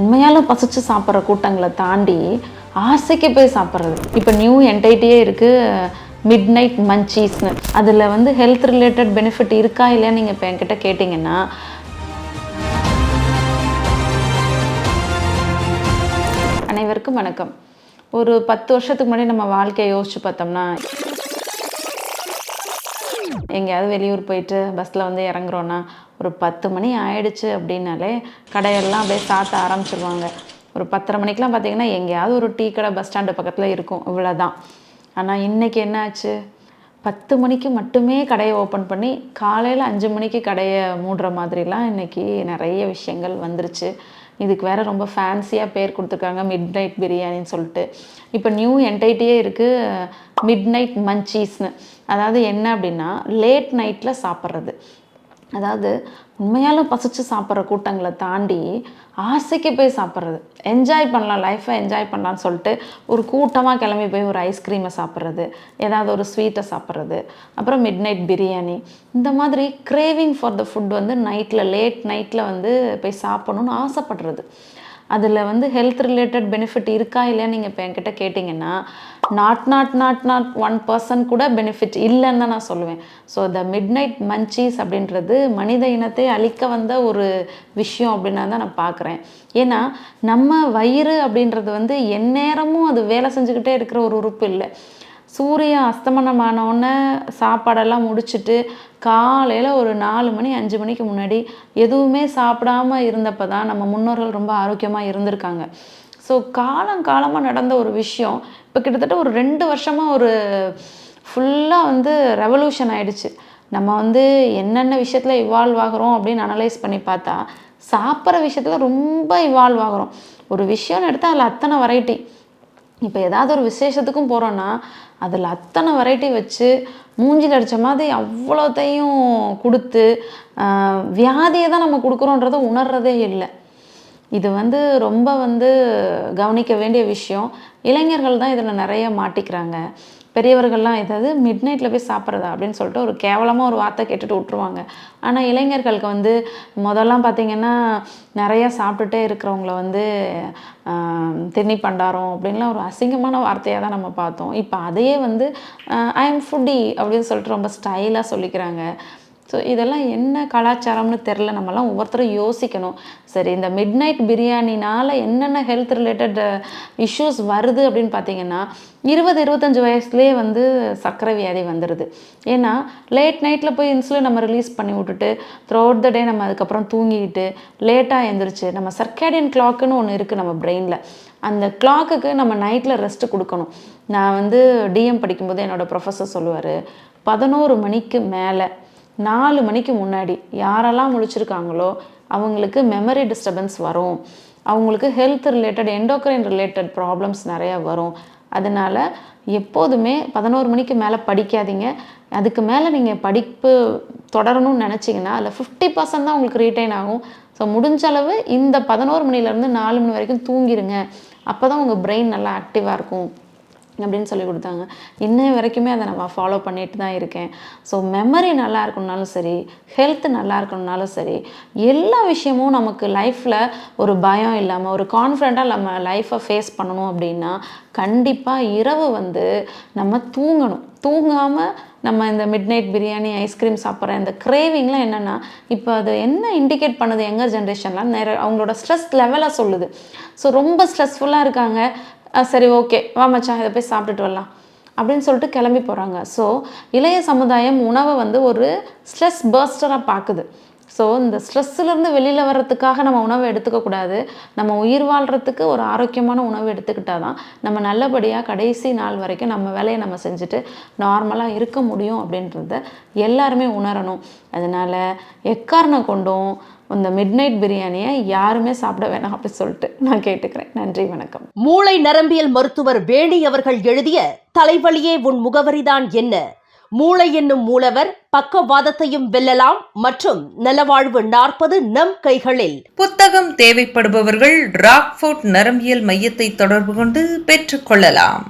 உண்மையாலும் பசிச்சு சாப்பிட்ற கூட்டங்களை தாண்டி ஆசைக்கு போய் சாப்பிட்றது. இப்போ நியூ என்டைட்டியே இருக்குது மிட் நைட் மஞ்சீஸ்னு அதில் வந்து ஹெல்த் ரிலேட்டட் பெனிஃபிட் இருக்கா இல்லையா நீங்கள் இப்போ என்கிட்ட கேட்டிங்கன்னா அனைவருக்கும் வணக்கம். ஒரு பத்து வருஷத்துக்கு முன்னாடி நம்ம வாழ்க்கையை யோசிச்சு பார்த்தோம்னா எங்கேயாவது வெளியூர் போயிட்டு பஸ்ஸில் வந்து இறங்குறோன்னா ஒரு பத்து மணி ஆயிடுச்சு அப்படின்னாலே கடையெல்லாம் அப்படியே சாத்த ஆரம்பிச்சிருவாங்க. ஒரு பத்தரை மணிக்கெலாம் பார்த்தீங்கன்னா எங்கேயாவது ஒரு டீ கடை பஸ் ஸ்டாண்டு பக்கத்தில் இருக்கும். இவ்வளோதான் ஆனால் இன்றைக்கி என்ன ஆச்சு பத்து மணிக்கு மட்டுமே கடையை ஓப்பன் பண்ணி காலையில் அஞ்சு மணிக்கு கடையை மூடுற மாதிரிலாம் இன்றைக்கி நிறைய விஷயங்கள் வந்துருச்சு. இதுக்கு வேறு ரொம்ப ஃபேன்சியாக பேர் கொடுத்துருக்காங்க மிட் நைட் பிரியாணின்னு சொல்லிட்டு. இப்போ நியூ என்டைட்டியே இருக்குது மிட் நைட் மஞ்சீஸ்னு அதாவது என்ன அப்படின்னா லேட் நைட்டில் சாப்பிட்றது. அதாவது உண்மையாலும் பசிச்சு சாப்பிட்ற கூட்டங்களை தாண்டி ஆசைக்கு போய் சாப்பிட்றது. என்ஜாய் பண்ணலாம் லைஃப்பை என்ஜாய் பண்ணலான்னு சொல்லிட்டு ஒரு கூட்டமாக கிளம்பி போய் ஒரு ஐஸ்கிரீமை சாப்பிட்றது ஏதாவது ஒரு ஸ்வீட்டை சாப்பிட்றது அப்புறம் மிட் நைட் பிரியாணி இந்த மாதிரி கிரேவிங் ஃபார் த ஃபுட் வந்து நைட்டில் லேட் நைட்டில் வந்து போய் சாப்பிடணும்னு ஆசைப்படுறது. அதில் வந்து ஹெல்த் ரிலேட்டட் பெனிஃபிட் இருக்கா இல்லையான்னு நீங்கள் இப்போ என்கிட்ட கேட்டிங்கன்னா not not not not one person கூட பெனிஃபிட் இல்லைன்னு தான் நான் சொல்லுவேன். So the midnight munchies அப்படின்றது மனித இனத்தை அழிக்க வந்த ஒரு விஷயம் அப்படின்னு தான் நான் பார்க்குறேன். ஏன்னா நம்ம வயிறு அப்படின்றது வந்து எந்நேரமும் அது வேலை செஞ்சுக்கிட்டே இருக்கிற ஒரு உறுப்பு இல்லை. சூரியன் அஸ்தமனமானோடனே சாப்பாடெல்லாம் முடிச்சுட்டு காலையில் ஒரு நாலு மணி அஞ்சு மணிக்கு முன்னாடி எதுவுமே சாப்பிடாம இருந்தப்போ தான் நம்ம முன்னோர்கள் ரொம்ப ஆரோக்கியமாக இருந்திருக்காங்க. ஸோ காலம் காலமாக நடந்த ஒரு விஷயம் இப்போ கிட்டத்தட்ட ஒரு ரெண்டு வருஷமாக ஒரு ஃபுல்லாக வந்து ரெவல்யூஷன் ஆகிடுச்சு நம்ம வந்து என்னென்ன விஷயத்தில் இவால்வ் ஆகிறோம் அப்படின்னு அனலைஸ் பண்ணி பார்த்தா சாப்பிட்ற விஷயத்தில் ரொம்ப இவால்வ் ஆகிறோம். ஒரு விஷயம்னு எடுத்தால் அதில் அத்தனை வெரைட்டி இப்போ ஏதாவது ஒரு விசேஷத்துக்கும் போகிறோன்னா அதில் அத்தனை வெரைட்டி வச்சு மூஞ்சில் அடித்த மாதிரி அவ்வளோத்தையும் கொடுத்து வியாதியை தான் நம்ம கொடுக்குறோன்றதை உணர்றதே இல்லை. இது வந்து ரொம்ப வந்து கவனிக்க வேண்டிய விஷயம். இளைஞர்கள் தான் இதில் நிறைய மாட்டிக்கிறாங்க. பெரியவர்கள்லாம் ஏதாவது மிட் நைட்டில் போய் சாப்பிட்றதா அப்படின்னு சொல்லிட்டு ஒரு கேவலமாக ஒரு வார்த்தை கேட்டுட்டு விட்ருவாங்க ஆனால் இளைஞர்களுக்கு வந்து முதல்லாம் பார்த்திங்கன்னா நிறைய சாப்பிட்டுட்டே இருக்கிறவங்கள வந்து திண்ணி பண்டாரம் அப்படின்லாம் ஒரு அசிங்கமான வார்த்தையாக தான் நம்ம பார்த்தோம். இப்போ அதையே வந்து ஐ எம் ஃபுட்டி அப்படின்னு சொல்லிட்டு ரொம்ப ஸ்டைலாக சொல்லிக்கிறாங்க. ஸோ இதெல்லாம் என்ன கலாச்சாரம்னு தெரில நம்மலாம் ஒவ்வொருத்தரும் யோசிக்கணும். சரி இந்த மிட் நைட் பிரியாணினால் என்னென்ன ஹெல்த் ரிலேட்டட் இஷ்யூஸ் வருது அப்படின்னு பார்த்தீங்கன்னா இருபது இருபத்தஞ்சு வயசுலேயே வந்து சர்க்கரை வியாதி வந்துடுது ஏன்னா லேட் நைட்டில் போய் இன்சுலின் நம்ம ரிலீஸ் பண்ணி விட்டுட்டு த்ரூ அவுட் த டே நம்ம அதுக்கப்புறம் தூங்கிக்கிட்டு லேட்டாக எழுந்திரிச்சு நம்ம சர்க்கேடியன் கிளாக்குன்னு ஒன்று இருக்குது நம்ம பிரெயினில் அந்த கிளாக்குக்கு நம்ம நைட்டில் ரெஸ்ட் கொடுக்கணும். நான் வந்து டிஎம் படிக்கும்போது என்னோடய ப்ரொஃபஸர் சொல்லுவார் பதினோரு மணிக்கு மேலே நாலு மணிக்கு முன்னாடி யாரெல்லாம் முழிச்சிருக்காங்களோ அவங்களுக்கு மெமரி டிஸ்டர்பன்ஸ் வரும். அவங்களுக்கு health related endocrine related problems நிறையா வரும். அதனால் எப்போதுமே பதினோரு மணிக்கு மேலே படிக்காதீங்க. அதுக்கு மேலே நீங்கள் படிப்பு தொடரணும்னு நினச்சிங்கன்னா அதில் ஃபிஃப்டி பர்சன்ட் தான் உங்களுக்கு ரீட்டைன் ஆகும். ஸோ முடிஞ்ச அளவு இந்த பதினோரு மணிலேருந்து நாலு மணி வரைக்கும் தூங்கிடுங்க அப்போ தான் உங்கள் பிரெயின் நல்லா ஆக்டிவாக இருக்கும். அப்படின்னு சொல்லி கொடுத்தாங்க. இன்ன வரைக்குமே அதை நான் ஃபாலோ பண்ணிட்டு தான் இருக்கேன். ஸோ மெமரி நல்லா இருக்கணும்னாலும் சரி ஹெல்த் நல்லா இருக்கணும்னாலும் சரி எல்லா விஷயமும் நமக்கு லைஃப்பில் ஒரு பயம் இல்லாமல் ஒரு கான்ஃபிடண்ட்டாக நம்ம லைஃப்பை ஃபேஸ் பண்ணணும் அப்படின்னா கண்டிப்பாக இரவு வந்து நம்ம தூங்கணும். தூங்காமல் நம்ம இந்த மிட் நைட் பிரியாணி ஐஸ்கிரீம் சாப்பிட்ற இந்த கிரேவிங்லாம் என்னென்னா இப்போ அது என்ன இண்டிகேட் பண்ணுது யங்கர் ஜென்ரேஷன்லாம் நிறைய அவங்களோட ஸ்ட்ரெஸ் லெவலாக சொல்லுது. ஸோ ரொம்ப ஸ்ட்ரெஸ்ஃபுல்லாக இருக்காங்க. சரி ஓகே. வா மச்சான் இதை போய் சாப்பிட்டுட்டு வரலாம். அப்படின்னு சொல்லிட்டு கிளம்பி போகிறாங்க ஸோ இளைய சமுதாயம் உணவை வந்து ஒரு ஸ்ட்ரெஸ் பர்ஸ்டராக பார்க்குது ஸோ இந்த ஸ்ட்ரெஸ்ஸுலேருந்து வெளியில் வர்றதுக்காக நம்ம உணவை எடுத்துக்கக்கூடாது நம்ம உயிர் வாழ்கிறதுக்கு ஒரு ஆரோக்கியமான உணவு எடுத்துக்கிட்டால் தான் நம்ம நல்லபடியாக கடைசி நாள் வரைக்கும் நம்ம வேலையை நம்ம செஞ்சுட்டு நார்மலாக இருக்க முடியும் அப்படின்றத எல்லாருமே உணரணும். அதனால் எக்காரணம் கொண்டும் இந்த மிட் நைட் பிரியாணியை யாருமே சாப்பிட வேணாம் அப்படி சொல்லிட்டு நான் கேட்டுக்கிறேன். நன்றி வணக்கம். மூளை நரம்பியல் மருத்துவர் வேணி அவர்கள் எழுதிய தலைவலியே உன் முகவரிதான் என்ன? மூளை என்னும் மூலவர் பக்கவாதத்தையும் வெல்லலாம் மற்றும் நலவாழ்வு நாற்பது நம் கைகளில். புத்தகம் தேவைப்படுபவர்கள் ராக்ஃபோர்ட் நரம்பியல் மையத்தை தொடர்பு கொண்டு பெற்றுக்கொள்ளலாம்